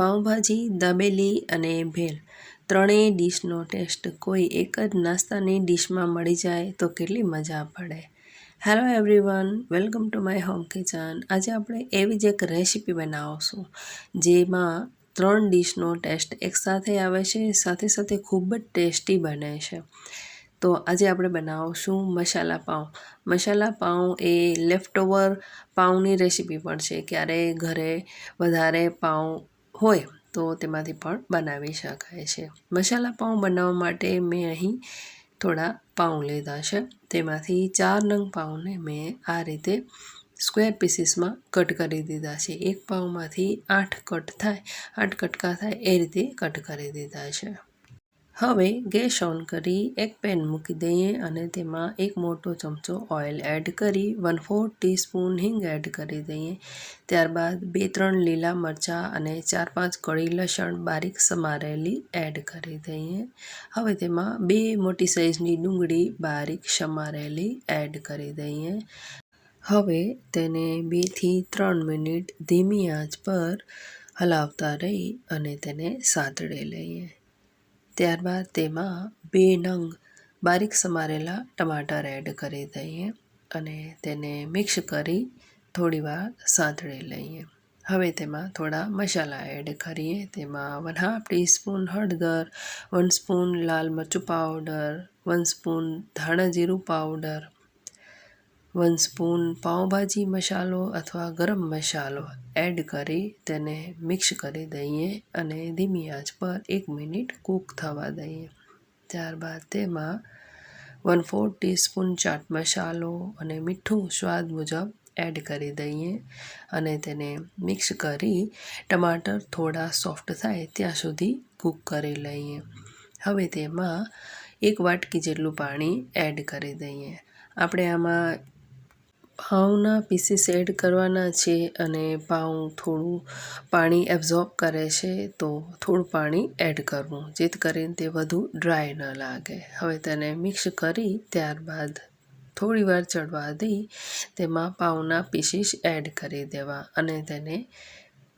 પાઉંભાજી, દાબેલી અને ભેલ. ત્રણેય ડીશનો ટેસ્ટ કોઈ એક જ નાસ્તાની ડીશમાં મળી જાય તો કેટલી મજા પડે. Hello everyone welcome to my home kitchen આજે આપણે એવી જ એક રેસીપી બનાવશું, જેમાં ત્રણ ડીશનો ટેસ્ટ એકસાથે આવે છે, સાથે સાથે ખૂબ જ ટેસ્ટી બને છે. તો આજે આપણે બનાવશું મસાલા પાઉં. મસાલા પાઉં એ લેફ્ટ ઓવર પાઉંની રેસીપી પણ છે. ક્યારે ઘરે વધારે પાઉં હોય તો તેમાંથી પણ બનાવી શકાય છે. મસાલા પાઉં બનાવવા માટે મેં અહીં થોડા પાઉં લીધા છે. તેમાંથી ચાર નંગ પાઉંને મેં આ રીતે સ્ક્વેર પીસીસમાં કટ કરી દીધા છે. એક પાઉંમાંથી આઠ કટ થાય, આઠ કટકા થાય એ રીતે કટ કરી દીધા છે. હવે ગેસ ઓન કરી એક પેન મૂકી દઈએ અને તેમાં એક મોટો ચમચો ઓઇલ એડ કરી વન ફોર ટીસ્પૂન હિંગ એડ કરી દઈએ. ત્યારબાદ બે ત્રણ લીલા મરચાં અને ચાર પાંચ કળી લસણ બારીક સમારેલી એડ કરી દઈએ. હવે તેમાં બે મોટી સાઇઝની ડુંગળી બારીક સમારેલી એડ કરી દઈએ. હવે તેને બેથી ત્રણ મિનિટ ધીમી આંચ પર હલાવતા રહી અને તેને સાતડે લઈએ. ત્યારબાદ તેમાં બે નંગ બારીક સમારેલા ટમાટર એડ કરી દઈએ અને તેને મિક્સ કરી થોડીવાર સાંતળી લઈએ. હવે તેમાં થોડા મસાલા એડ કરીએ. તેમાં વન હાફ ટીસ્પૂન હળદર, વન સ્પૂન લાલ મરચું પાવડર, વન સ્પૂન ધાણા જીરું પાવડર વન સ્પૂન પાઉંભાજી મસાલો અથવા ગરમ મસાલો એડ કરી તેને મિક્સ કરી દઈએ અને ધીમી આંચ પર એક મિનિટ કૂક થવા દઈએ. ત્યારબાદ તેમાં વન ફોર ટીસ્પૂન ચાટ મસાલો અને મીઠું સ્વાદ મુજબ એડ કરી દઈએ અને તેને મિક્સ કરી ટમાટર થોડા સોફ્ટ થાય ત્યાં સુધી કૂક કરી લઈએ. હવે તેમાં એક વાટકી જેટલું પાણી એડ કરી દઈએ. આપણે આમાં પાઉંના પીસીસ એડ કરવાના છે અને પાઉં થોડું પાણી એબ્ઝોર્બ કરે છે, તો થોડું પાણી એડ કરવું. જેથી કરીને તે વધુ ડ્રાય ન લાગે. હવે તેને મિક્સ કરી ત્યારબાદ થોડીવાર ચડવા દઈ તેમાં પાઉંના પીસીસ એડ કરી દેવા અને તેને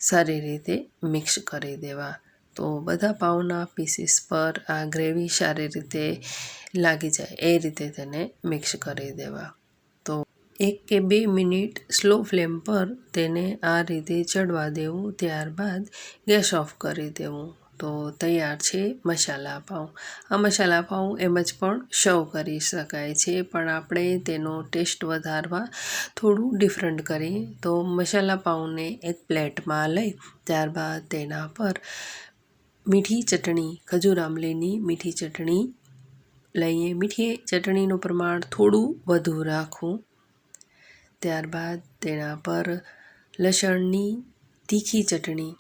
સારી રીતે મિક્સ કરી દેવા. તો બધા પાઉંના પીસીસ પર આ ગ્રેવી સારી રીતે લાગી જાય, એ રીતે તેને મિક્સ કરી દેવા. એક કે બે મિનિટ સ્લો ફ્લેમ પર તેને આ રીતે ચડવા દેવું, ત્યારબાદ ગેસ ઓફ કરી દેવું. તો તૈયાર છે મસાલા પાઉં. આ મસાલા પાઉં એમ જ પણ સર્વ કરી શકાય છે, પણ આપણે તેનો ટેસ્ટ વધારવા થોડું ડિફરન્ટ કરીએ. તો મસાલા પાઉંને એક પ્લેટમાં લઈ, ત્યારબાદ તેના પર મીઠી ચટણી, ખજૂર આંબલીની મીઠી ચટણી લઈએ. મીઠી ચટણીનું પ્રમાણ થોડું વધુ રાખવું. ત્યારબાદ તેના પર લસણની તીખી ચટણી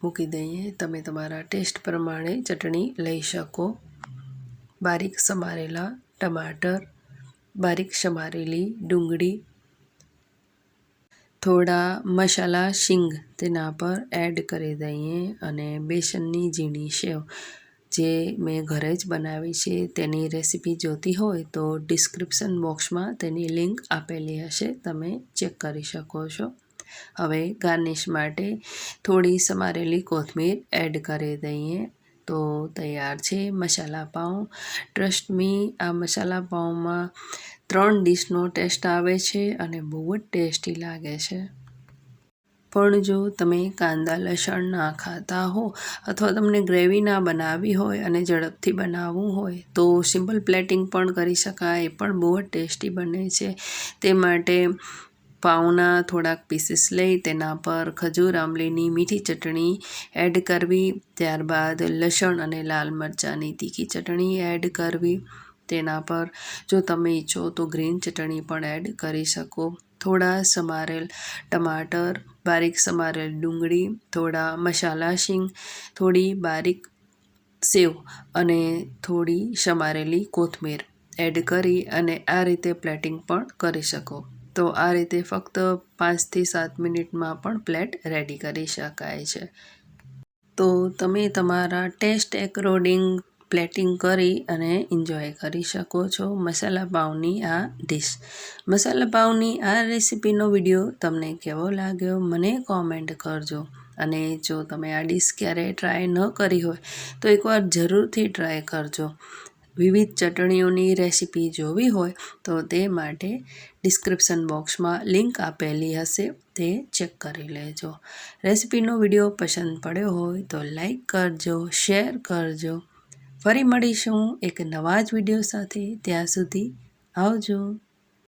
મૂકી દઈએ. તમે તમારા ટેસ્ટ પ્રમાણે ચટણી લઈ શકો. બારીક સમારેલા ટમાટર, બારીક સમારેલી ડુંગળી, થોડા મસાલા શીંગ તેના પર એડ કરી દઈએ અને બેસનની ઝીણી સેવ જે મેં ઘરે જ બનાવી છે, તેની રેસીપી જોતી હોય તો ડિસ્ક્રિપ્શન બોક્સમાં તેની લિંક આપેલી હશે, તમે ચેક કરી શકો છો. હવે ગાર્નિશ માટે થોડી સમારેલી કોથમીર એડ કરી દઈએ. તો તૈયાર છે મસાલા પાઉં. ટ્રસ્ટ મી આ મસાલા પાઉંમાં ત્રણ ડીશનો ટેસ્ટ આવે છે અને બહુ જ ટેસ્ટી લાગે છે. પણ જો તમે કાંદા લસણ ના ખાતા હો અથવા તમને ગ્રેવી ના બનાવવી હોય અને ઝડપથી બનાવવું હોય, તો સિમ્પલ પ્લેટિંગ પણ કરી શકાય. એ પણ બહુ જ ટેસ્ટી બને છે. તે માટે પાઉના થોડાક પીસીસ લઈ, તેના પર ખજૂર, આંબલીની મીઠી ચટણી એડ કરવી, ત્યારબાદ લસણ અને લાલ મરચાંની તીખી ચટણી એડ કરવી. તેના પર જો તમે ઈચ્છો તો ગ્રીન ચટણી પણ એડ કરી શકો. થોડા સમારેલ ટમાટર બારીક સમારેલ ડુંગળી થોડા મસાલા શીંગ થોડી બારીક સેવ અને થોડી સમારેલી કોથમીર એડ કરી અને આ રીતે પ્લેટિંગ પણ કરી શકો. તો આ રીતે ફક્ત પાંચથી સાત મિનિટમાં પણ પ્લેટ રેડી કરી શકાય છે. તો તમે તમારા ટેસ્ટ એકોર્ડિંગ પ્લેટિંગ કરી અને એન્જોય કરી શકો છો મસાલા પાઉની આ ડીશ મસાલા પાઉની આ રેસીપીનો વીડિયો તમને કેવો લાગ્યો મને કોમેન્ટ કરજો. અને જો તમે આ ડીશ ક્યારેય ટ્રાય ન કરી હોય, તો એકવાર જરૂરથી ટ્રાય કરજો. વિવિધ ચટણીઓની રેસીપી જોવી હોય, તો તે માટે ડિસ્ક્રિપ્શન બોક્સમાં લિંક આપેલી હશે, તે ચેક કરી લેજો. રેસીપીનો વીડિયો પસંદ પડ્યો હોય, તો લાઈક કરજો શેર કરજો. ફરી મળીશું એક નવા જ વીડિયો સાથે. ત્યાં સુધી આવજો.